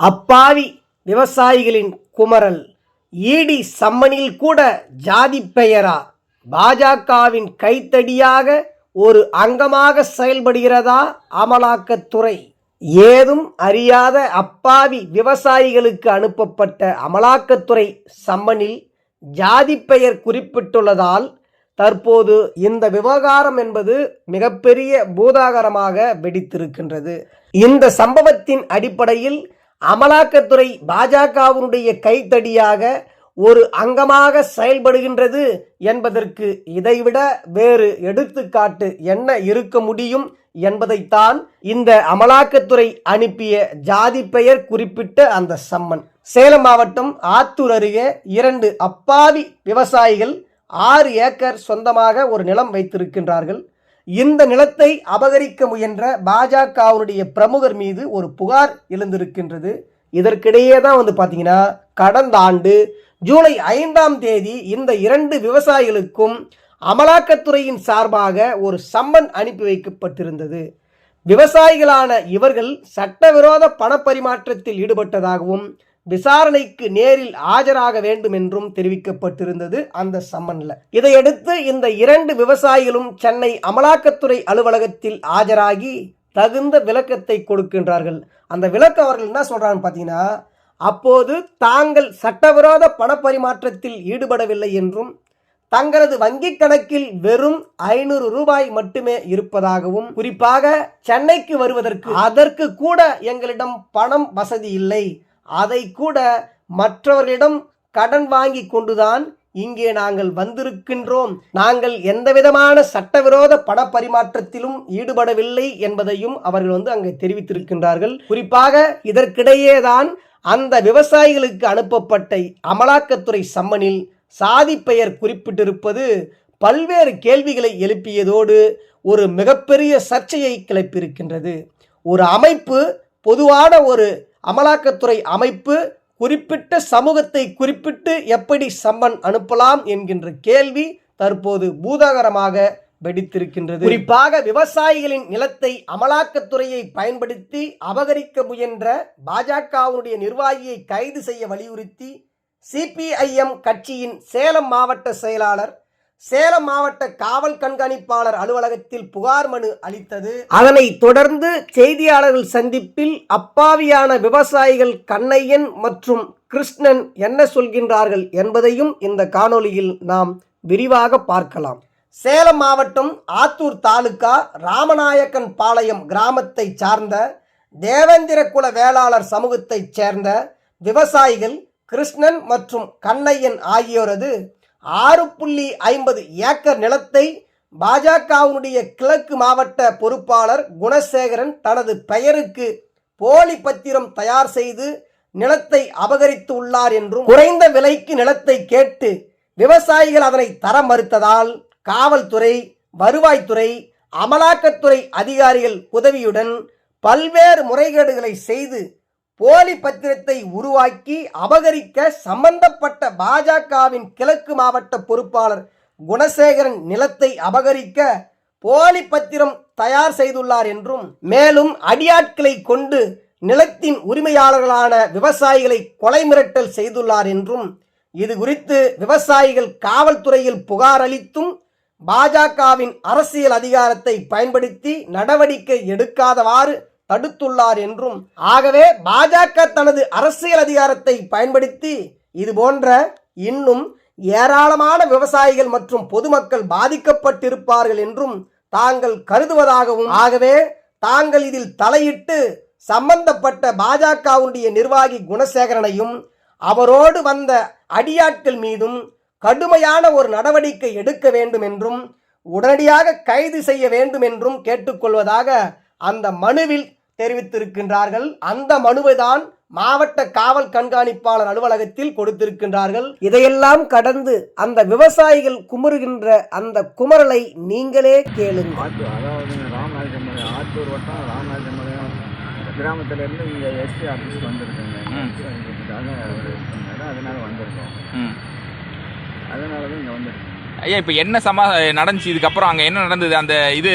அப்பாவி விவசாயிகளின் குமரல். ஈடி சம்மனில் கூட ஜாதி பெயரா? பாஜகவின் கைத்தடியாக ஒரு அங்கமாக செயல்படுகிறதா அமலாக்கத்துறை ஏதும் அறியாத அப்பாவி விவசாயிகளுக்கு அனுப்பப்பட்ட அமலாக்கத்துறை சம்மனில் ஜாதி பெயர் குறிப்பிட்டுள்ளதால் தற்போது இந்த விவகாரம் என்பது மிகப்பெரிய பூதாகரமாக வெடித்திருக்கின்றது. இந்த சம்பவத்தின் அடிப்படையில் அமலாக்கத்துறை பாஜகவினுடைய கைத்தடியாக ஒரு அங்கமாக செயல்படுகின்றது என்பதற்கு இதைவிட வேறு எடுத்துக்காட்டு என்ன இருக்க முடியும் என்பதைத்தான் இந்த அமலாக்கத்துறை அனுப்பிய ஜாதி பெயர் குறிப்பிட்ட அந்த சம்மன். சேலம் மாவட்டம் ஆத்தூர் அருகே இரண்டு அப்பாவி விவசாயிகள் ஆறு ஏக்கர் சொந்தமாக ஒரு நிலம் வைத்திருக்கின்றார்கள். இந்த நிலத்தை அபகரிக்க முயன்ற பாஜகவினுடைய பிரமுகர் மீது ஒரு புகார் எழுந்திருக்கின்றது. இதற்கிடையே தான் வந்து பார்த்தீங்கன்னா கடந்த ஆண்டு ஜூலை ஐந்தாம் தேதி இந்த இரண்டு விவசாயிகளுக்கும் அமலாக்கத்துறையின் சார்பாக ஒரு சம்மன் அனுப்பி வைக்கப்பட்டிருந்தது. விவசாயிகளான இவர்கள் சட்டவிரோத பணப்பரிமாற்றத்தில் ஈடுபட்டதாகவும் விசாரணைக்கு நேரில் ஆஜராக வேண்டும் என்றும் தெரிவிக்கப்பட்டிருந்தது அந்த சம்மன்ல இதையடுத்து இந்த இரண்டு விவசாயிகளும் சென்னை அமலாக்கத்துறை அலுவலகத்தில் ஆஜராகி தகுந்த விளக்கத்தை கொடுக்கின்றார்கள். அந்த விளக்கம் அவர்கள் என்ன சொல்கிறாங்கன்னு பார்த்தீங்கன்னா அப்போது தாங்கள் சட்டவிரோத பணப்பரிமாற்றத்தில் ஈடுபடவில்லை என்றும் தங்களது வங்கிக் கணக்கில் வெறும் ஐநூறு ரூபாய் மட்டுமே இருப்பதாகவும் குறிப்பாக சென்னைக்கு வருவதற்கு அதற்கு கூட எங்களிடம் பணம் வசதி இல்லை. அதை கூட மற்றவர்களிடம் கடன் வாங்கி கொண்டுதான் இங்கே நாங்கள் வந்திருக்கின்றோம். நாங்கள் எந்தவிதமான சட்டவிரோத பண பரிமாற்றத்திலும் ஈடுபடவில்லை என்பதையும் அவர்கள் வந்து அங்கே தெரிவித்திருக்கின்றார்கள். குறிப்பாக இதற்கிடையேதான் அந்த விவசாயிகளுக்கு அனுப்பப்பட்ட அமலாக்கத்துறை சம்மனில் சாதி பெயர் குறிப்பிட்டிருப்பது பல்வேறு கேள்விகளை எழுப்பியதோடு ஒரு மிகப்பெரிய சர்ச்சையை கிளப்பியிருக்கின்றது. ஒரு அமைப்பு பொதுவான ஒரு அமலாக்கத்துறை அமைப்பு குறிப்பிட்ட சமூகத்தை குறிப்பிட்டு எப்படி சம்மன் அனுப்பலாம் என்கின்ற கேள்வி தற்போது பூதாகரமாக வெடித்திருக்கின்றது. குறிப்பாக விவசாயிகளின் நிலத்தை அமலாக்கத்துறையை பயன்படுத்தி அபகரிக்க முயன்ற பாஜகவினுடைய நிர்வாகியை கைது செய்ய வலியுறுத்தி சிபிஐஎம் கட்சியின் சேலம் மாவட்ட செயலாளர் சேலம் மாவட்ட காவல் கண்காணிப்பாளர் அலுவலகத்தில் புகார் மனு அளித்தது. அதனைத் தொடர்ந்து செய்தியாளர்கள் சந்திப்பில் அப்பாவியான விவசாயிகள் கண்ணையன் மற்றும் கிருஷ்ணன் என்ன சொல்கின்றார்கள் என்பதையும் இந்த காணொளியில் நாம் விரிவாக பார்க்கலாம். சேலம் மாவட்டம் ஆத்தூர் தாலுகா ராமநாயக்கன் பாளையம் கிராமத்தை சார்ந்த தேவேந்திர குல வேளாளர் சமூகத்தைச் சேர்ந்த விவசாயிகள் கிருஷ்ணன் மற்றும் கண்ணையன் ஆகியோரது ஆறு புள்ளி ஐம்பது ஏக்கர் நிலத்தை பாஜகவினுடைய கிழக்கு மாவட்ட பொறுப்பாளர் குணசேகரன் தனது பெயருக்கு போலி பத்திரம் தயார் செய்து நிலத்தை அபகரித்து உள்ளார் என்றும் குறைந்த விலைக்கு நிலத்தை கேட்டு விவசாயிகள் அதனை தர மறுத்ததால் காவல்துறை வருவாய்த்துறை அமலாக்கத்துறை அதிகாரிகள் உதவியுடன் பல்வேறு முறைகேடுகளை செய்து போலி பத்திரத்தை உருவாக்கி அபகரிக்க சம்பந்தப்பட்ட பாஜகவின் கிழக்கு மாவட்ட பொறுப்பாளர் குணசேகரன் நிலத்தை அபகரிக்க போலி பத்திரம் தயார் செய்துள்ளார் என்றும் மேலும் அடியாட்களை கொண்டு நிலத்தின் உரிமையாளர்களான விவசாயிகளை கொலை மிரட்டல் செய்துள்ளார் என்றும் இது குறித்து விவசாயிகள் காவல்துறையில் புகார் அளித்தும் பாஜகவின் அரசியல் அதிகாரத்தை பயன்படுத்தி நடவடிக்கை எடுக்காதவாறு தடுத்துள்ளார் என்றும் ஆகவே பாஜக தனது அரசியல் அதிகாரத்தை பயன்படுத்தி இது போன்ற இன்னும் ஏராளமான விவசாயிகள் மற்றும் பொதுமக்கள் பாதிக்கப்பட்டிருப்பார்கள் என்றும் தாங்கள் கருதுவதாகவும் ஆகவே தாங்கள் இதில் தலையிட்டு சம்பந்தப்பட்ட பாஜகவுடைய நிர்வாகி குணசேகரனையும் அவரோடு வந்த அடியாட்கள் மீதும் கடுமையான ஒரு நடவடிக்கை எடுக்க வேண்டும் என்றும் உடனடியாக கைது செய்ய வேண்டும் என்றும் கேட்டுக்கொள்வதாக அந்த மனுவில் தெரிவித்திருக்கின்றார்கள். அந்த மனுவை தான் மாவட்ட காவல் கண்காணிப்பாளர் அலுவலகத்தில் கொடுத்திருக்கின்றார்கள். இதையெல்லாம் கடந்து அந்த விவசாயிகள் குமுறுகின்ற அந்த குமரலை நீங்களே வட்டம் ராமநாதமலையம் கிராமத்துலேருந்து இங்கே எஸ்டி ஆஃபீஸ்க்கு வந்திருக்கேங்க. அதனால வந்திருக்கோம். ம். அதனால தான் இங்கே வந்திருக்கோம். ஐயா இப்போ என்ன சமா நடந்துச்சு? இதுக்கப்புறம் அங்கே என்ன நடந்தது? அந்த இது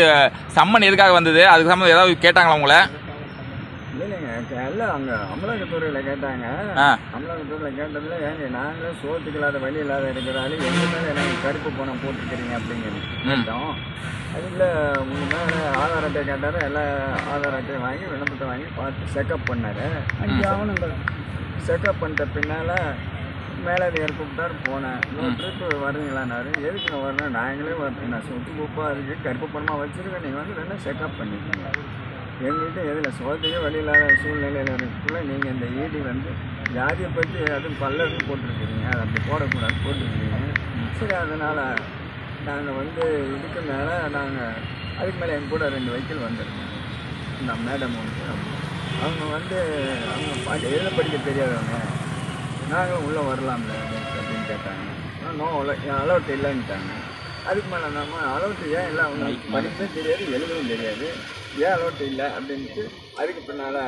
சம்மன் எதுக்காக வந்தது? அதுக்கு சம்மந்தம் ஏதாவது கேட்டாங்களா உங்களை? இல்லை அங்கே அமலாக்கத்துறையில் கேட்டாங்க. அமலாக்கத்துறையில் கேட்டதில் ஏங்க நாங்களே சோத்துக்கு இல்லாத வழி இல்லாத இருக்கிறாலும் எங்கள் மேலே எனக்கு கருப்பு பணம் போட்டுக்கிறீங்க அப்படிங்கிறது கேட்டோம். அதில் உங்கள் மேலே ஆதார் அட்டை கேட்டார். எல்லா ஆதார் அட்டையும் வாங்கி விண்ணப்பத்தை வாங்கி பார்த்து செக்கப் பண்ணார். அஞ்சு ஆவணங்கள். செக்கப் பண்ணிட்ட பின்னால் மேலதிகாரி கூப்பிட்டாரு போனேன். இன்னொரு ட்ரிப்பு வர்றீங்களான்னாரு எதுக்கு நான் வரணும் நாங்களே வரேன் நான் சொத்து குப்பாக இருக்குது கருப்பு பணமாக வச்சுருக்கேன். நீங்கள் வந்து வேணால் செக்கப் பண்ணிக்கோங்க. எங்கள்கிட்ட எதில் சோத்தையே வழி இல்லாத சூழ்நிலையில் இருக்குள்ள நீங்கள் இந்த ஈடி வந்து ஜாதியை பற்றி அதுவும் பல்லருக்கு போட்டிருக்கிறீங்க அதை அப்படி போடக்கூடாது போட்டிருக்கிறீங்க சரி அதனால் நாங்கள் வந்து இதுக்கு மேலே நாங்கள் அதுக்கு மேலே எங்க கூட ரெண்டு வைக்கல் வந்திருக்கோம் இந்த மேடம் வந்து அவங்க வந்து அவங்க பாட்டு எழுத படிக்க தெரியாதவங்க. நாங்கள் உள்ளே வரலாம்ல அப்படின்னு கேட்டாங்க. நோ அலௌட் இல்லைன்ட்டாங்க. அதுக்கு மேலே நம்ம அலௌட் ஏன் இல்லை அவங்க படிப்பும் தெரியாது எழுதவும் தெரியாது. ஏன் அலௌட் இல்லை அப்படின்ட்டு அதுக்கு பின்னால்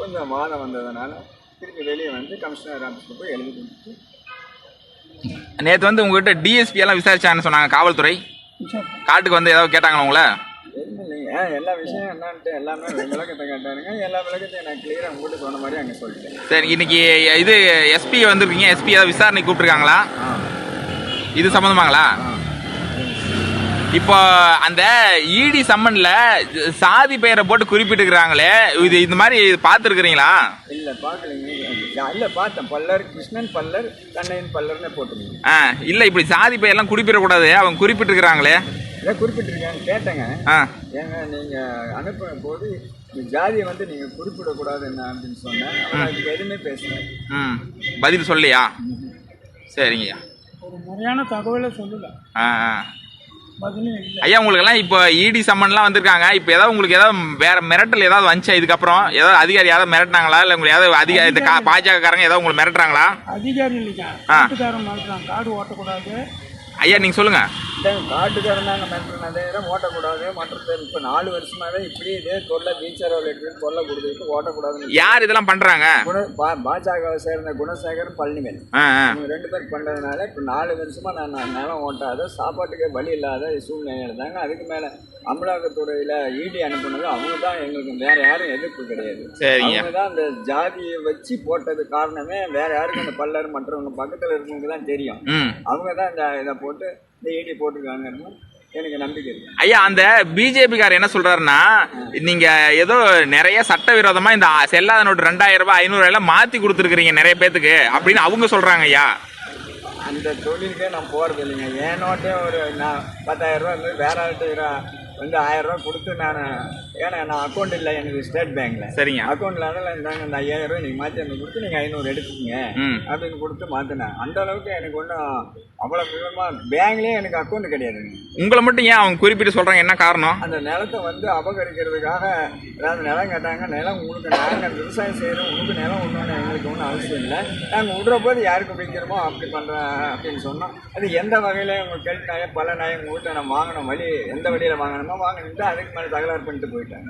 கொஞ்சம் வாதம் வந்ததுனால திருப்பி வெளியே வந்து கமிஷனர் ஆஃபீஸில் போய் எழுதி கொடுத்துட்டு. நேற்று வந்து உங்ககிட்ட டிஎஸ்பி எல்லாம் விசாரிச்சாங்கன்னு சொன்னாங்க காவல்துறை. காட்டுக்கு வந்து ஏதாவது கேட்டாங்களா உங்களை? எல்லா விஷயம் என்னன்ட்டு எல்லாமே விளக்கத்தை கேட்டாருங்க. எல்லா விளக்கத்தையும் நான் கிளியராக உங்கள்கிட்ட சொன்ன மாதிரி அங்கே சொல்லிட்டேன். சரி இன்னைக்கு இது எஸ்பி வந்திருக்கீங்க. எஸ்பி ஏதாவது விசாரணை கூப்பிட்டுருக்காங்களா? இது சம்மந்தமாங்களா இப்போ அந்த இடி சம்மன்ல சாதி பெயரை போட்டு குறிப்பிட்டுக்கிறாங்களே இது இந்த மாதிரி பார்த்துருக்குறீங்களா? இல்லை பார்க்கலைங்க. இல்லை பார்த்தேன். பல்லர் கிருஷ்ணன் பல்லர் கண்ணையன் பல்லர்னு போட்டுருங்க ஆ இல்லை இப்படி சாதி பெயர்லாம் குறிப்பிடக்கூடாது அவங்க குறிப்பிட்டிருக்கிறாங்களே. இதை குறிப்பிட்டிருக்கேன் கேட்டேங்க. ஆ. ஏங்க நீங்கள் அனுப்பும் போது இந்த ஜாதியை வந்து நீங்கள் குறிப்பிடக்கூடாது என்ன அப்படின்னு சொன்னேன். எதுவுமே பேசல. ம். பதில் சொல்லியா? சரிங்கய்யா. ஒரு முறையான தகவலை சொல்லல. ஆ ஆ. இல்லை ஐயா உங்களுக்கெல்லாம் இப்போ இடி சம்மன்லாம் வந்திருக்காங்க. இப்போ ஏதாவது உங்களுக்கு ஏதாவது வேற மிரட்டல் ஏதாவது வந்துச்சா இதுக்கப்புறம்? ஏதாவது அதிகாரி ஏதாவது மிரட்டினாங்களா? இல்லை உங்களுக்கு ஏதாவது அதிகாரி இந்த பாஜகக்காரங்க ஏதாவது உங்களை மிரட்டுறாங்களா? அதிகாரி இல்லைங்க. காடு ஓட்டக்கூடாது. ஐயா நீங்கள் சொல்லுங்க. இதான் காட்டுக்காரன் தாங்க மென்டனதே ஓட்டக்கூடாது மற்றது இப்போ நாலு வருஷமாவே இப்படி இதே தொல்லை பீச்சரவில் எடுத்துட்டு தொல்லை கொடுத்துட்டு ஓட்டக்கூடாதுன்னு யார் இதெல்லாம் பண்ணுறாங்க குண பா பாஜகவை சேர்ந்த குணசேகர் பழனிவேல். இவங்க ரெண்டு பேர் பண்ணுறதுனால இப்போ நாலு வருஷமா நான் நிலம் ஓட்டாத சாப்பாட்டுக்கே வழி இல்லாத சூழ்நிலையில் தாங்க. அதுக்கு மேலே அமலாக்கத்துறையில் ஈடி அனுப்புனது அவங்க தான். எங்களுக்கு வேற யாரும் எதிர்ப்பு கிடையாது. அவங்க தான் அந்த ஜாதியை வச்சு போட்டது காரணமே வேற யாருக்கும் அந்த பல்லர் மற்றவங்க பக்கத்தில் இருக்கவங்க தான் தெரியும். அவங்க தான் இந்த இதை போட்டு இந்த ஈடி போட்டிருக்காங்கன்னு எனக்கு நம்பிக்கை இருக்கு. ஐயா அந்த பிஜேபி காரர் என்ன சொல்றாருன்னா நீங்க ஏதோ நிறைய சட்டவிரோதமா இந்த செல்லாத நோட்டு ரெண்டாயிரம் ரூபாய் ஐநூறு ரூபாய் மாத்தி கொடுத்துருக்கீங்க நிறைய பேத்துக்கு அப்படின்னு அவங்க சொல்றாங்க ஐயா. அந்த தொழிலுக்கே நான் போகிறது இல்லைங்க என் நோட்டே ஒரு நான் பத்தாயிரம் ரூபா வேற ஆள்கிட்ட வந்து ஆயிரம் ரூபா கொடுத்து நான் ஏன்னா நான் அக்கௌண்ட் இல்லை எனக்கு ஸ்டேட் பேங்க்ல சரிங்க. அக்கௌண்ட்ல அதெல்லாம் இருந்தாங்க இந்த ஐயாயிரம் ரூபாய் நீங்கள் மாற்றி எனக்கு கொடுத்து நீங்கள் ஐநூறு எடுத்துக்கங்க அப்படின்னு கொடுத்து மாற்றினேன் அந்த அளவுக்கு எனக்கு ஒன்றும் அவ்வளோ விவரமாக பேங்க்லேயே எனக்கு அக்கௌண்ட் கிடையாதுங்க உங்களை மட்டும் ஏன் அவங்க குறிப்பிட்டு சொல்றாங்க? என்ன காரணம்? அந்த நிலத்தை வந்து அபகரிக்கிறதுக்காக ஏதாவது நிலம் கேட்டாங்க. நிலம் உங்களுக்கு நாங்கள் விவசாயம் செய்கிறோம் உங்களுக்கு நிலம் ஒன்றும் எங்களுக்கு ஒன்றும் அவசியம் இல்லை. நாங்கள் விடுற போது யாருக்கு விற்கிறோமோ அப்படி பண்ணுறேன் அப்படின்னு சொன்னோம். அது எந்த வகையில்? உங்கள் கெல் நாயம் பல நாயம் உங்கள்கிட்ட நான் வாங்கணும் வழி எந்த வழியில் வாங்கணுமோ வாங்கணுன்ட்டு அதுக்கு மேலே தகராறு பண்ணிட்டு போயிட்டேன்.